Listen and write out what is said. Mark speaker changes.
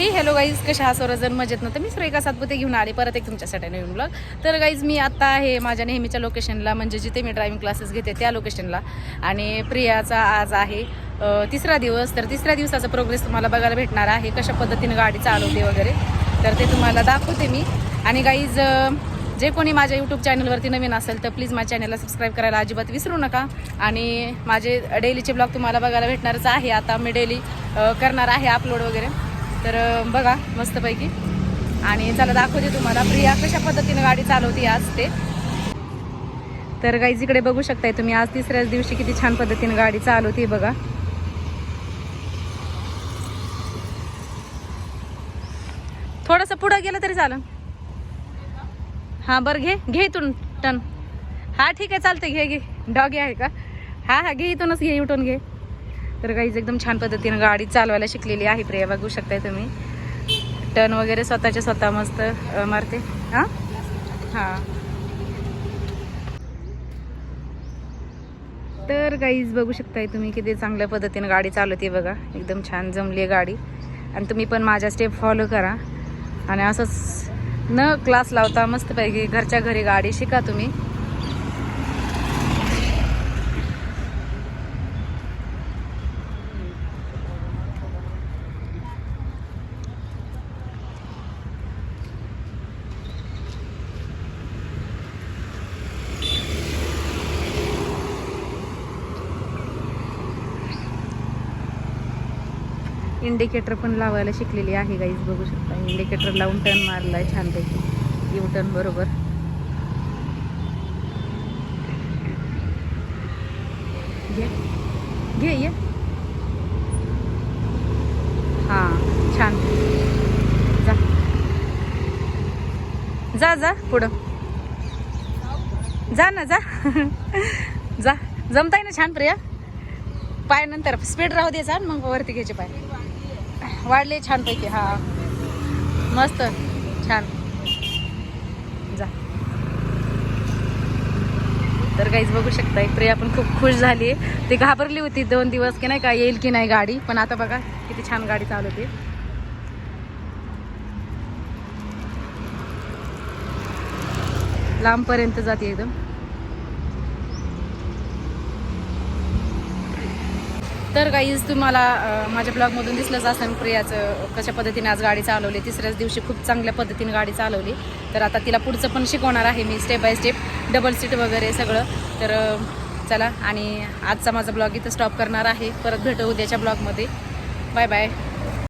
Speaker 1: हे hello guys कशा हा स्वरजन मजेत ना? तर मी श्रेका सातपुते घेऊन आले परत एक तुमच्यासाठी नवीन ब्लॉग तर गाईज मी आत्ता आहे माझ्या नेहमीच्या लोकेशनला म्हणजे जिथे मी ड्रायव्हिंग क्लासेस घेते त्या लोकेशनला आणि प्रियाचा आज आहे तिसरा दिवस. तर तिसऱ्या दिवसाचा प्रोग्रेस तुम्हाला बघायला भेटणार आहे कशा पद्धतीनं गाडी चालवते वगैरे. तर ते तुम्हाला दाखवते मी. आणि गाईज जे कोणी माझ्या यूट्यूब चॅनलवरती नवीन असेल तर प्लीज माझ्या चॅनलला सबस्क्राईब करायला अजिबात विसरू नका. आणि माझे डेलीचे ब्लॉग तुम्हाला बघायला भेटणारच आहे. आता मी डेली करणार आहे अपलोड वगैरे. तर बघा मस्तपैकी. आणि चला दाखवते तुम्हाला. प्रिया कशा पद्धतीने गाडी चालवते आज ते? तर गाईज इकडे बघू शकताय तुम्ही. आज तिसऱ्याच दिवशी किती छान पद्धतीने गाडी चालवते बघा. थोडंसं पुढं गेलं तरी चालेल. हां बरं घे. घे इथून टन. हा ठीक आहे चालते घे घे. डॉगी आहे का? हा हा घे इथूनच घे उठून घे. तर गाईज एकदम छान पद्धतीनं गाडी चालवायला शिकलेली आहे. प्रिया बघू शकताय तुम्ही. टर्न वगैरे स्वतःच्या स्वतः मस्त मारते. हां? हां. तर गाईज बघू शकताय तुम्ही किती चांगल्या पद्धतीनं गाडी चालवते बघा. एकदम छान जमली आहे गाडी. आणि तुम्ही पण माझ्या स्टेप फॉलो करा. आणि असंच न क्लास लावता मस्तपैकी घरच्या घरी गाडी शिका तुम्ही. इंडिकेटर पण लावायला शिकलेली आहे गाईज बघू शकता. इंडिकेटर लावून टर्न मारला आहे छानपैकी. यू टर्न बरोबर. घे. घे ये. हां छान. जा. जा जा पुढं. जा ना जा. जा. जमताय ना छान प्रिया? पाय नंतर. स्पीड राहू दे जा मग वरती घ्यायचे पाय. वाढले छानपैकी हा. मस्त छान. जा. तर काहीच बघू शकता एक प्रिया पण खूप खुश झाली. आहे ती घाबरली होती दोन दिवस की नाही का येईल की नाही गाडी. पण आता बघा किती छान गाडी चालवते. लांबपर्यंत जाते एकदम. तर गाईज तुम्हाला माझ्या ब्लॉगमधून दिसलंच असेल प्रियाचं कशा पद्धतीने आज गाडी चालवली. तिसऱ्याच दिवशी खूप चांगल्या पद्धतीने गाडी चालवली. तर आता तिला पुढचं पण शिकवणार आहे मी step by step double seat वगैरे सगळं. तर चला आणि आजचा माझा ब्लॉग इथं स्टॉप करणार आहे. परत भेटू उद्याच्या ब्लॉगमध्ये बाय बाय